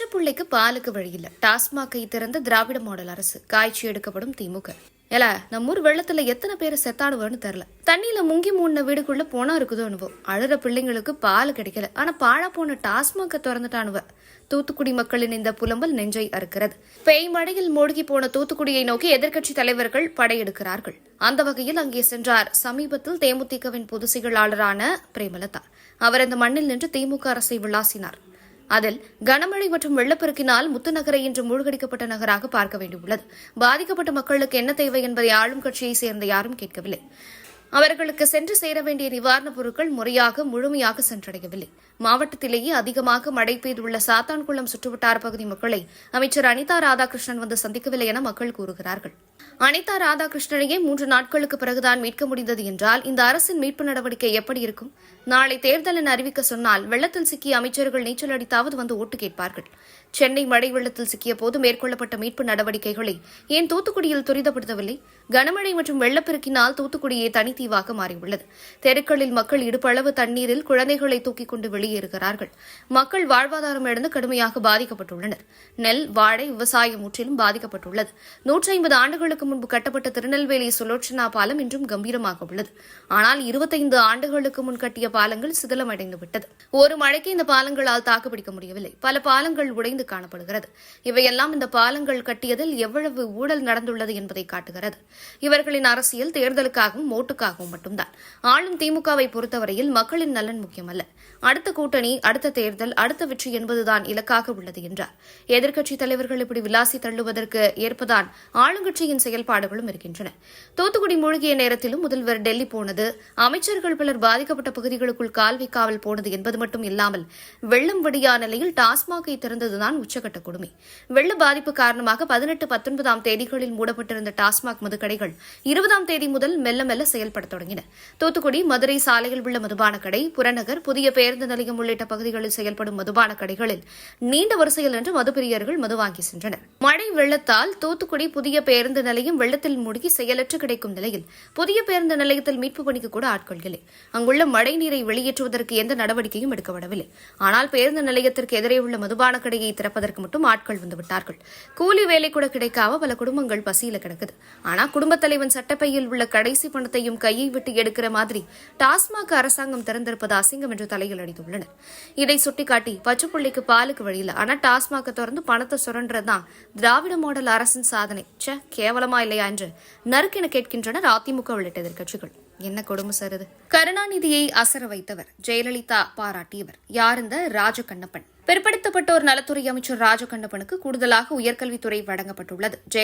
பச்சை பிள்ளைக்கு பாலுக்கு வழியில்ல. டாஸ்மாகை திறந்த திராவிட மாடல் அரசு. காய்ச்சி எடுக்கப்படும் திமுக. ஏல நம்ம ஊர் வெள்ளத்துல எத்தனை பேர் செத்தாடுவோன்னு தெரியல தண்ணியில முங்கி மூணு வீடுக்குள்ள போனா இருக்குதோ அனுபவம் அழுற பிள்ளைங்களுக்கு பால் கிடைக்கல. ஆனா பாழா போன டாஸ்மாக திறந்துட்டானுவ. தூத்துக்குடி மக்களின் இந்த புலம்பல் நெஞ்சை அறுக்கிறது. பேய் மழையில் மூழ்கி போன தூத்துக்குடியை நோக்கி எதிர்க்கட்சி தலைவர்கள் படையெடுக்கிறார்கள். அந்த வகையில் அங்கே சென்றார் சமீபத்தில் தேமுதிகவின் பொதுச் செயலாளரான பிரேமலதா. அவர் அந்த மண்ணில் நின்று திமுக அரசை விளாசினார். அதில் கனமழை மற்றும் வெள்ளப்பெருக்கினால் முத்துநகரை இன்று மூழ்கடிக்கப்பட்ட நகராக பார்க்க வேண்டியுள்ளது. பாதிக்கப்பட்ட மக்களுக்கு என்ன தேவை என்பதை ஆளும் கட்சியைச் சேர்ந்த யாரும் கேட்கவில்லை. அவர்களுக்கு சென்று சேர வேண்டிய நிவாரணப் பொருட்கள் முறையாக முழுமையாக சென்றடையவில்லை. மாவட்டத்திலேயே அதிகமாக மழை பெய்துள்ள சாத்தான்குளம் சுற்றுவட்டார பகுதி மக்களை அமைச்சர் அனிதா ராதாகிருஷ்ணன் வந்து சந்திக்கவில்லை என மக்கள் கூறுகிறார்கள். அனிதா ராதாகிருஷ்ணனையே மூன்று நாட்களுக்கு பிறகுதான் மீட்க முடிந்தது என்றால் இந்த அரசின் மீட்பு நடவடிக்கை எப்படி இருக்கும்? நாளை தேர்தலின் அறிவிக்க சொன்னால் வெள்ளத்தில் சிக்கிய அமைச்சர்கள் நீச்சல் அடித்தாவது வந்து ஓட்டு கேட்பார்கள். சென்னை மழை வெள்ளத்தில் சிக்கிய போது மேற்கொள்ளப்பட்ட மீட்பு நடவடிக்கைகளை ஏன் தூத்துக்குடியில் துரிதப்படுத்தவில்லை? கனமழை மற்றும் வெள்ளப்பெருக்கினால் தூத்துக்குடியே தனித்தீவாக மாறியுள்ளது. தெருக்களில் மக்கள் இடுப்பளவு தண்ணீரில் குழந்தைகளை தூக்கிக் கொண்டு வெளியேறுகிறார்கள். மக்கள் வாழ்வாதாரம் இழந்து கடுமையாக பாதிக்கப்பட்டுள்ளனர். நெல் வாழை விவசாயம் முற்றிலும் பாதிக்கப்பட்டுள்ளது. நூற்றி ஐம்பது ஆண்டுகளுக்கு முன்பு கட்டப்பட்ட திருநெல்வேலி சுலோச்சனா பாலம் இன்றும் கம்பீரமாக உள்ளது. ஆனால் இருபத்தைந்து ஆண்டுகளுக்கு முன் கட்டிய பாலங்கள் சிதிலமடைந்துவிட்டது. ஒரு மழைக்கு இந்த பாலங்களால் தாக்குப்பிடிக்க முடியவில்லை. பல பாலங்கள் உடைந்து காணப்படுகிறது. இவையெல்லாம் இந்த பாலங்கள் கட்டியதில் எவ்வளவு ஊழல் நடந்துள்ளது என்பதை காட்டுகிறது. இவர்களின் அரசியல் தேர்தலுக்காகவும் ஓட்டுக்காகவும் மட்டும்தான். ஆளும் திமுகவை பொறுத்தவரையில் மக்களின் நலன் முக்கியமல்ல. அடுத்த கூட்டணி அடுத்த தேர்தல் அடுத்த வெற்றி என்பதுதான் இலக்காக உள்ளது என்றார். எதிர்க்கட்சித் தலைவர்கள் இப்படி விலாசி தள்ளுவதற்கு ஏற்பதான் ஆளுங்கட்சியின் செயல்பாடுகளும் இருக்கின்றன. தூத்துக்குடி மூழ்கிய நேரத்திலும் முதல்வர் டெல்லி போனது அமைச்சர்கள் பலர் பாதிக்கப்பட்ட பகுதிகளுக்குள் கால் வைக்காமல் போனது என்பது மட்டும் இல்லாமல் வெள்ளம் வடியா நிலையில் டாஸ்மாகை திறந்ததுதான் உச்சகட்ட கொடுமை. வெள்ள பாதிப்பு காரணமாக பதினெட்டு பத்தொன்பதாம் தேதிகளில் மூடப்பட்டிருந்த டாஸ்மாக் மதுக்கடைகள் இருபதாம் தேதி முதல் மெல்ல மெல்ல செயல்பட தொடங்கின. தூத்துக்குடி மதுரை சாலையில் உள்ள மதுபான கடை புறநகர் புதிய பேருந்து நிலையம் உள்ளிட்ட பகுதிகளில் செயல்படும் மதுபான கடைகளில் நீண்ட வரிசையில் நின்று மதுப்பிரியர்கள் மது வாங்கி சென்றனர். மழை வெள்ளத்தால் தூத்துக்குடி புதிய பேருந்து நிலையம் வெள்ளத்தில் மூழ்கி செயலற்று கிடைக்கும் நிலையில் புதிய பேருந்து நிலையத்தில் மீட்பு பணிக்கு கூட ஆட்கள் இல்லை. அங்குள்ள மழை நீரை வெளியேற்றுவதற்கு எந்த நடவடிக்கையும் எடுக்கப்படவில்லை ஆனால் பேருந்து நிலையத்திற்கு எதிரே உள்ள மதுபான கடையை திறப்பதற்கு மட்டும் ஆட்கள் வந்துவிட்டார்கள் கூலி வேலை கூட கிடைக்காம பல குடும்பங்கள் பசியில கிடக்குது. ஆனா குடும்பத் தலைவன் சட்டப்பையில் உள்ள கடைசி பணத்தையும் கை கையை விட்டு எடுக்கிற மாதிரி டாஸ்மாக் அரசாங்கம் திறந்திருப்பது அசிங்கம் என்று தலையில் அடித்துள்ளனர் இதை சுட்டிக்காட்டி பச்சைப்புள்ளிக்கு பாலுக்கு வழியில் ஆனா டாஸ்மாக திறந்து பணத்தை சுரன்றதுதான் திராவிட மாடல் அரசின் சாதனை. ச கேவலமா இல்லையா என்று நறுக்கென கேட்கின்றனர் அதிமுக உள்ளிட்ட எதிர்கட்சிகள் என்ன கொடுமை சார் இது? கருணாநிதியை அசர வைத்தவர் ஜெயலலிதா பாராட்டியவர். யார் இந்த ராஜகண்ணப்பன்? பிற்படுத்தப்பட்டோர் நலத்துறை அமைச்சர் ராஜகண்ணப்பனுக்கு கூடுதலாக உயர்கல்வித்துறை வழங்கப்பட்டுள்ளது.